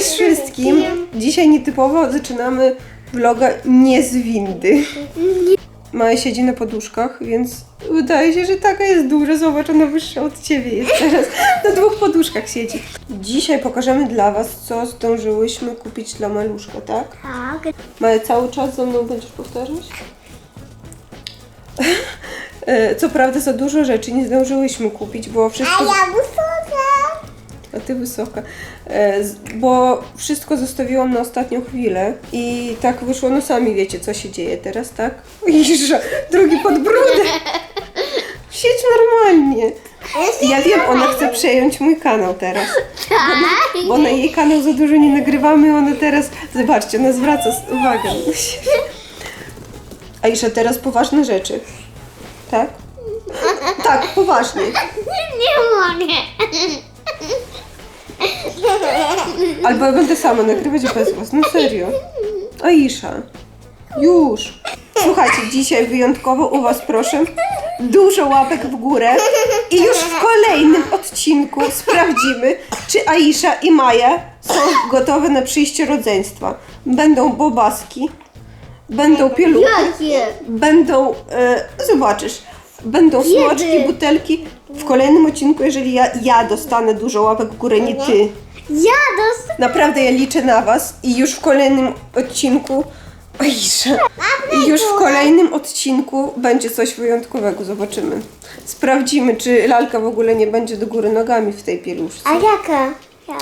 Cześć wszystkim! Dzisiaj nietypowo zaczynamy vloga nie z windy. Maja siedzi na poduszkach, więc wydaje się, że taka jest duża. Zobacz, ona wyższa od ciebie jest teraz. Na dwóch poduszkach siedzi. Dzisiaj pokażemy dla was, co zdążyłyśmy kupić dla maluszka, tak? Tak. Maja, cały czas ze mną będziesz powtarzać? E, Co prawda za dużo rzeczy nie zdążyłyśmy kupić, bo wszystko... ja wysoka. A ty wysoka. E, z- Bo wszystko zostawiłam na ostatnią chwilę i tak wyszło, no sami wiecie, co się dzieje teraz, tak? Iża, drugi podbródek. Siedź normalnie. Ja wiem, ona chce przejąć mój kanał teraz. Tak. Bo na jej kanał za dużo nie nagrywamy, ona teraz, zobaczcie, ona zwraca s- uwagę siebie. Aisza, teraz poważne rzeczy. Tak? Tak, poważnie. Nie mogę. Albo ja będę sama nagrywać bez was, no serio. Aisza, już. Słuchajcie, dzisiaj wyjątkowo u was proszę dużo łapek w górę i już w kolejnym odcinku sprawdzimy, czy Aisza i Maja są gotowe na przyjście rodzeństwa. Będą bobaski, będą pieluchy, Jakie? będą, e, zobaczysz, będą smaczki, butelki. W kolejnym odcinku, jeżeli ja, ja dostanę dużo łapek w górę, nie ty, Ja dostanę. Naprawdę ja liczę na Was i już w kolejnym odcinku. Aisza. I już w kolejnym odcinku będzie coś wyjątkowego, zobaczymy. Sprawdzimy, czy lalka w ogóle nie będzie do góry nogami w tej pieluszce. A jaka? Ja,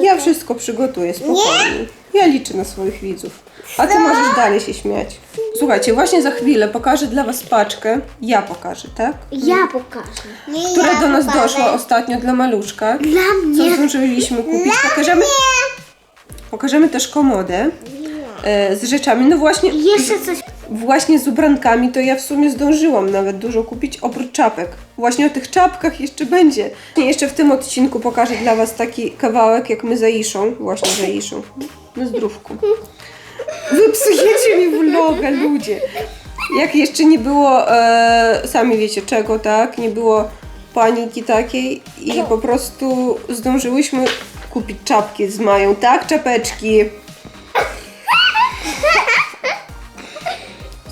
Ja wszystko przygotuję spokojnie. Ja liczę na swoich widzów. A ty możesz dalej się śmiać. Słuchajcie, właśnie za chwilę pokażę dla Was paczkę. Ja pokażę, tak? ja pokażę. Która do nas doszła ostatnio dla maluszka. Dla Co mnie. zdążyliśmy kupić? Pokażemy, pokażemy też komodę e, z rzeczami. No właśnie, Jeszcze coś. właśnie z ubrankami to ja w sumie zdążyłam nawet dużo kupić oprócz czapek. Właśnie o tych czapkach jeszcze będzie. Jeszcze w tym odcinku pokażę dla Was taki kawałek, jak my za Iszą. Właśnie za Iszą. Na zdrówku. Wy psujecie mi vloga, ludzie. Jak jeszcze nie było, e, sami wiecie czego, tak? Nie było paniki takiej i po prostu zdążyłyśmy kupić czapki z Mają, tak? Czapeczki.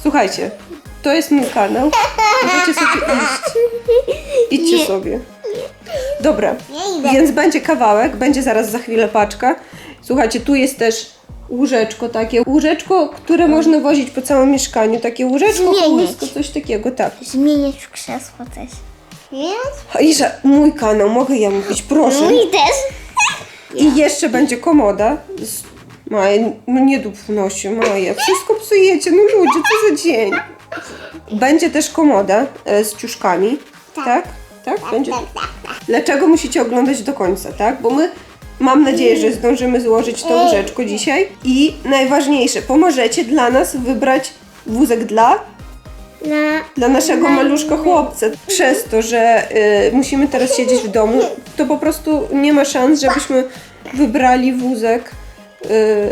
Słuchajcie, to jest mój kanał. Możecie sobie iść. Idźcie Nie. sobie. Dobra, Nie idę. więc będzie kawałek, będzie zaraz za chwilę paczka. Słuchajcie, tu jest też łóżeczko takie. Łóżeczko, które można wozić po całym mieszkaniu. Takie łóżeczko, Zmienić. kołysko, coś takiego, tak. Zmienić w krzesło też. Więc? Aisza, mój kanał, mogę ja mówić, proszę. Mój też. I jeszcze będzie komoda. Z... Maja, no nie dup w nosie, Maja. Wszystko psujecie, no ludzie, co za dzień. Będzie też komoda e, z ciuszkami. Tak? Tak? Będzie. Dlaczego musicie oglądać do końca, tak? Bo my mam nadzieję, że zdążymy złożyć to łóżeczko dzisiaj. I najważniejsze, pomożecie dla nas wybrać wózek dla Na... dla naszego maluszka chłopca. Przez to, że y, musimy teraz siedzieć w domu, to po prostu nie ma szans, żebyśmy wybrali wózek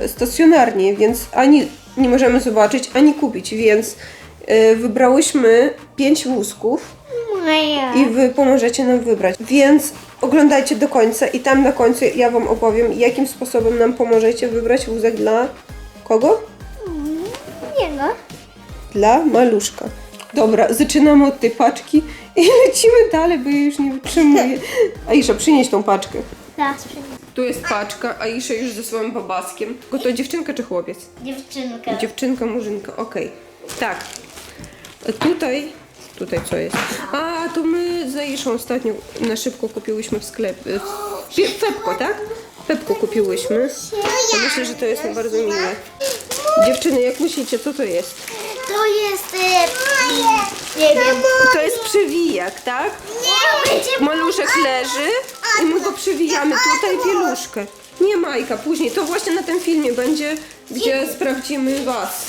y, stacjonarnie, więc ani nie możemy zobaczyć, ani kupić, więc y, wybrałyśmy pięć wózków Moja. i wy pomożecie nam wybrać. Więc oglądajcie do końca i tam na końcu ja wam opowiem, jakim sposobem nam pomożecie wybrać wózek dla kogo? Nie no. Dla maluszka. Dobra, zaczynamy od tej paczki i lecimy dalej, bo ja już nie wytrzymuję. Aisza, przynieś tą paczkę. Teraz przyjdę. Tu jest paczka, Aisza już ze swoim babaskiem. Go to dziewczynka czy chłopiec? Dziewczynka. Dziewczynka, murzynka, okej. Tak. Tutaj, tutaj co jest? A, to my z Aiszą ostatnio na szybko kupiłyśmy w sklepie. Pepko, tak? Pepko kupiłyśmy. To myślę, że to jest bardzo miłe. Dziewczyny, jak myślicie, co to jest? To jest... E, nie wiem. To jest przewijak, tak? Nie, będzie... Maluszek leży i my go przywijamy tutaj pieluszkę. Nie Majka, później. To właśnie na tym filmie będzie, gdzie sprawdzimy was.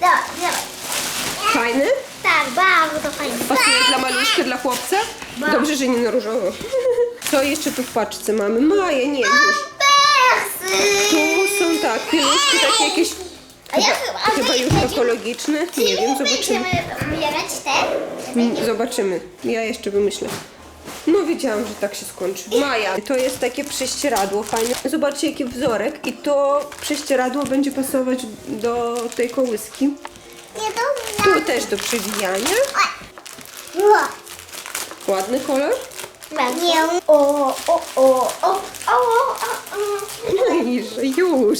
Dawaj. Fajny? Tak, bardzo fajnie. Pasuje dla maluszka, dla chłopca? Dobrze, że nie na różowo. Co jeszcze tu w paczce mamy? Maje, nie, już. Persy! Tu są tak, pieluszki takie jakieś... A ja Chyba, chyba- a chyba my już będziemy- ekologiczne? Nie wiem, zobaczymy. Będziemy wybierać te? Mm, Zobaczymy. Ja jeszcze wymyślę. No wiedziałam, że tak się skończy. Maja, to jest takie prześcieradło fajne. Zobaczcie jaki wzorek i to prześcieradło będzie pasować do tej kołyski. Nie to Tu też do przewijania. Ła. Ładny kolor. Nie. O, o, o, o, o, o, o. No że już.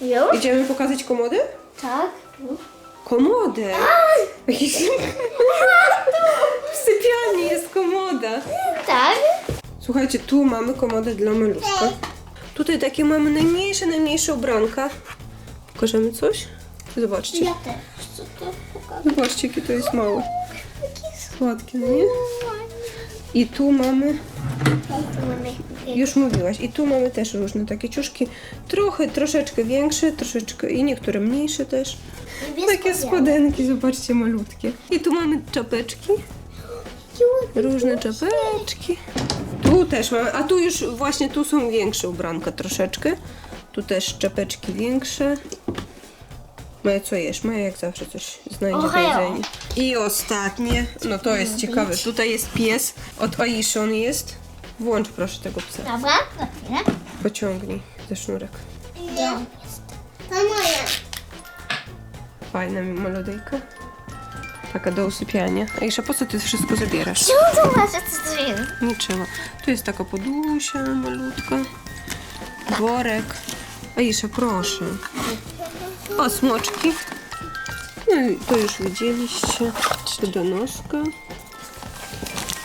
Już? Idziemy pokazać komodę? Tak. Komodę. W sypialni komoda. Tak. Słuchajcie, tu mamy komodę dla maluszka. Tutaj takie mamy najmniejsze, najmniejsze ubranka. Pokażemy coś? Zobaczcie. Ja też chcę to pokazać. Zobaczcie, jakie to jest małe. Słodkie, no nie? I tu mamy, już mówiłaś, i tu mamy też różne takie ciuszki. Trochę, troszeczkę większe, troszeczkę i niektóre mniejsze też. Takie spodenki, zobaczcie, malutkie. I tu mamy czapeczki, różne czapeczki. Tu też mamy, a tu już właśnie tu są większe ubranka troszeczkę. Tu też czapeczki większe. Maja, co jesz? Maja jak zawsze coś znajdzie do Ohejo. jedzenia. I ostatnie, no to jest ciekawe. Tutaj jest pies, od Aiszy on jest. Włącz proszę tego psa. Dobra, za chwilę. Pociągnij za sznurek. Nie. To moje. Fajna melodejka. Taka do usypiania. Aisza, po co ty wszystko zabierasz? Czemu to co to? Nie trzeba. Tu jest taka podusia malutka. Worek. Aisza, proszę. O, smoczki. No i to już widzieliście. Tu do noska.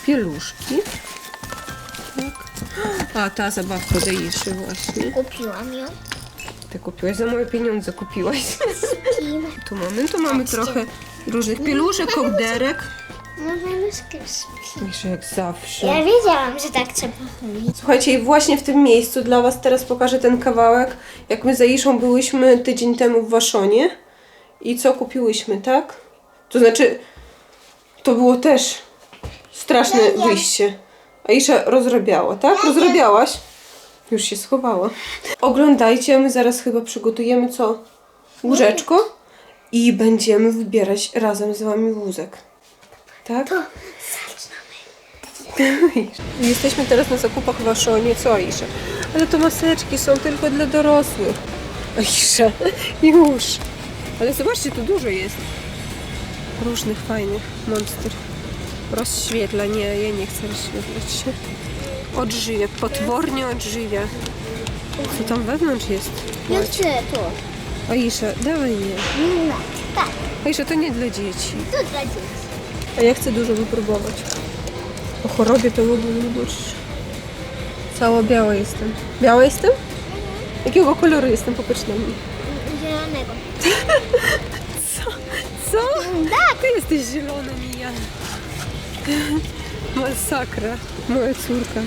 Pieluszki. Tak. A, ta zabawka do Iszy właśnie. Kupiłam ją. Ty kupiłaś za moje pieniądze, kupiłaś. Tu mamy, tu mamy trochę różnych pieluszek, kołderek. Możemy skreślić. Iszy jak zawsze. Ja wiedziałam, że tak trzeba robić. Słuchajcie, i właśnie w tym miejscu dla Was teraz pokażę ten kawałek. Jak my z Aiszą byłyśmy tydzień temu w Waszonie i co kupiłyśmy, tak? To znaczy, to było też straszne wyjście. Aisza rozrabiała, tak? Rozrabiałaś? Już się schowała. Oglądajcie, my zaraz chyba przygotujemy co? Łóżeczko i będziemy wybierać razem z Wami wózek. Tak? Jesteśmy teraz na zakupach w Waszonie, co Aisza? Ale to maseczki są tylko dla dorosłych. Aisza, już. Ale zobaczcie, tu dużo jest. Różnych fajnych monster. Rozświetla, nie, ja nie chcę rozświetlać się. Odżywia, potwornie odżywia. Co tam wewnątrz jest? Ja chcę to. Aisza, dawaj mnie. No, tak. Aisza, to nie dla dzieci. To dla dzieci. A ja chcę dużo wypróbować. O chorobie to nie boczysz. Cała biała jestem. Biała jestem? Jakiego koloru jestem? Popatrz na mnie. Zielonego. Co? Co? Tak! Ty jesteś zielona, nie ja. Masakra. Moja córka.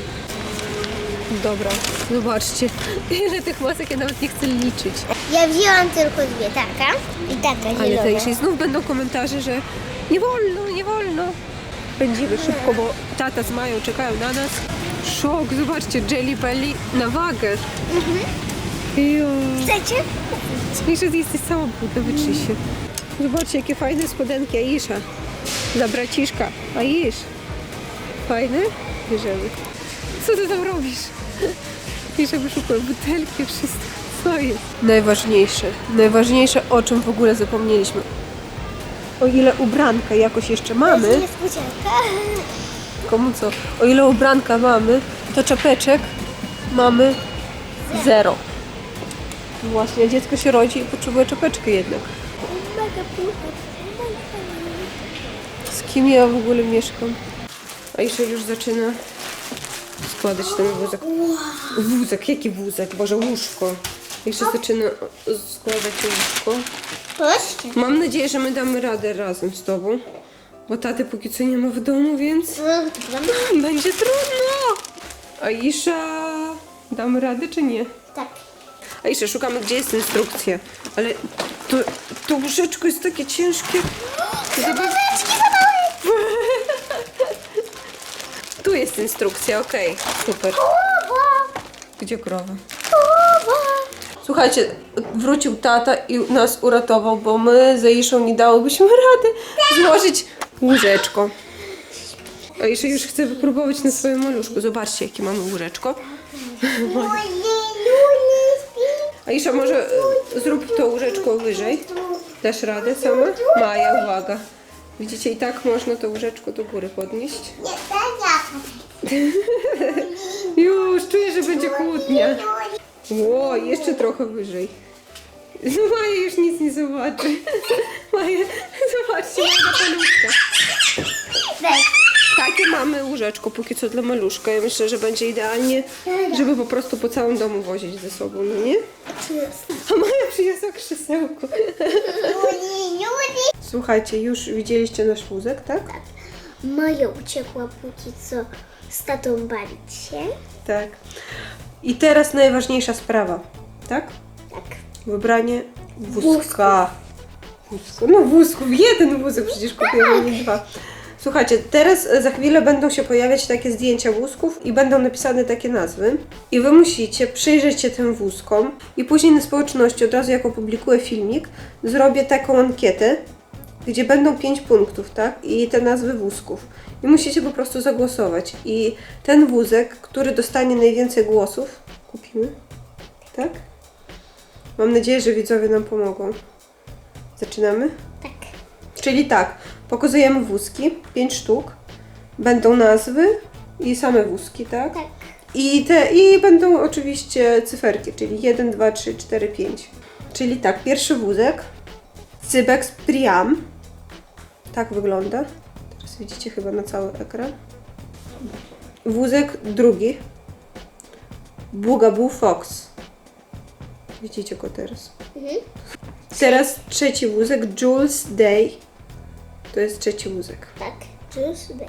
Dobra, zobaczcie. Ile tych masek ja nawet nie chcę liczyć. Ja wzięłam tylko dwie, taka i taka Ale zielona. to jeśli znów będą komentarze, że nie wolno, nie wolno. Pędzimy szybko, bo tata z Mają czekają na nas. Szok, zobaczcie, Jelly Belly na wagę. Jo. Chcecie? Jeszcze jesteś cała brudna, wytrzyj się. Zobaczcie, jakie fajne spodenki Aisza. Dla braciszka. Aisz. Fajne? Bierzemy. Co ty tam robisz? Aisza wyszukuje butelki, wszystko. Co jest? Najważniejsze. Najważniejsze, o czym w ogóle zapomnieliśmy. O ile ubranka jakoś jeszcze mamy, Niespodzianka. komu co? O ile ubranka mamy, to czapeczek mamy zero. Właśnie, dziecko się rodzi i potrzebuje czapeczkę jednak. Mega pucha. Z kim ja w ogóle mieszkam? Aisza już zaczyna składać ten wózek. Wózek, jaki wózek? Boże, łóżko. Jeszcze zaczyna składać łóżko. Mam nadzieję, że my damy radę razem z tobą. Bo taty póki co nie ma w domu, więc będzie trudno. Aisza, damy radę czy nie? Tak. Aisza, szukamy gdzie jest instrukcja. Ale to, to łóżeczko jest takie ciężkie. Zabaweczki za małe. Tu jest instrukcja, okej. Super. Gdzie krowa? Słuchajcie, wrócił tata i nas uratował, bo my z Aiszą nie dałobyśmy rady złożyć łóżeczko. A jeszcze już chcę wypróbować na swoim maluszku. Zobaczcie, jakie mamy łóżeczko. Aisza, może e, zrób to łóżeczko wyżej. Dasz radę sama? Maja, uwaga. Widzicie, i tak można to łóżeczko do góry podnieść. Nie. Już, czuję, że będzie kłótnia. Ło, jeszcze trochę wyżej. Maja już nic nie zobaczy. Maja, zobaczcie, mojego paluszka. Takie mamy łóżeczko póki co dla maluszka. Ja myślę, że będzie idealnie, żeby po prostu po całym domu wozić ze sobą, no nie? A Maja przyniosła krzesełko. Słuchajcie, już widzieliście nasz wózek, tak? Moja uciekła póki co z tatą bawić się. Tak. I teraz najważniejsza sprawa, tak? Tak. Wybranie wózka. Wózku. No wózków, jeden wózek przecież kupiłem, nie dwa. Słuchajcie, teraz e, za chwilę będą się pojawiać takie zdjęcia wózków i będą napisane takie nazwy. I wy musicie przyjrzeć się tym wózkom i później na społeczności, od razu jak opublikuję filmik, zrobię taką ankietę, gdzie będą pięć punktów, tak? I te nazwy wózków. I musicie po prostu zagłosować. I ten wózek, który dostanie najwięcej głosów, kupimy, tak? Mam nadzieję, że widzowie nam pomogą. Zaczynamy? Tak. Czyli tak, pokazujemy wózki, 5 sztuk. Będą nazwy i same wózki, tak? Tak. I, te, I będą oczywiście cyferki, czyli 1, 2, 3, 4, 5. Czyli tak, pierwszy wózek Cybex Priam. Tak wygląda. Teraz widzicie chyba na cały ekran. Wózek drugi. Bugaboo Fox. Widzicie go teraz. Mhm. Teraz trzeci wózek Jules Day. To jest trzeci wózek. Tak. Już daj.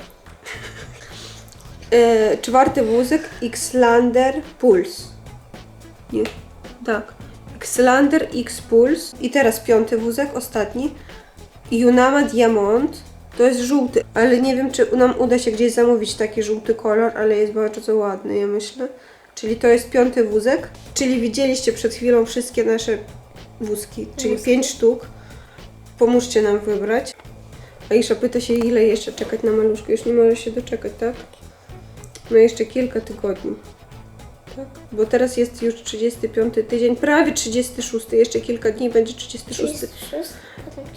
E, czwarty wózek Xlander Pulse. Nie, tak. Xlander X Pulse. I teraz piąty wózek, ostatni. Junama Diamond. To jest żółty, ale nie wiem, czy nam uda się gdzieś zamówić taki żółty kolor, ale jest bardzo ładny, ja myślę. Czyli to jest piąty wózek. Czyli widzieliście przed chwilą wszystkie nasze wózki, czyli Wózki. pięć sztuk. Pomóżcie nam wybrać. Aisza pyta się, ile jeszcze czekać na maluszkę. Już nie może się doczekać, tak? No jeszcze kilka tygodni. Tak? Bo teraz jest już 35 tydzień, prawie 36. Jeszcze kilka dni będzie 36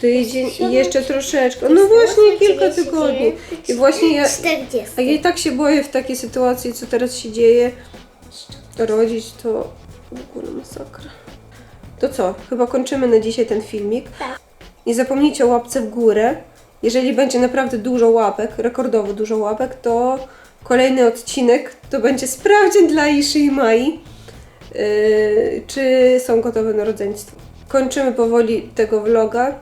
tydzień i jeszcze troszeczkę. No właśnie kilka tygodni. I właśnie ja, 40. a ja i tak się boję w takiej sytuacji, co teraz się dzieje, rodzić to w ogóle masakra. To co? Chyba kończymy na dzisiaj ten filmik. Tak. Nie zapomnijcie o łapce w górę. Jeżeli będzie naprawdę dużo łapek, rekordowo dużo łapek, to kolejny odcinek to będzie sprawdzian dla Iszy i Mai, yy, czy są gotowe na rodzeństwo. Kończymy powoli tego vloga.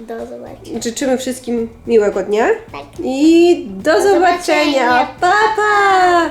Do zobaczenia. Życzymy wszystkim miłego dnia Tak. i do, Do zobaczenia. zobaczenia. Pa, pa!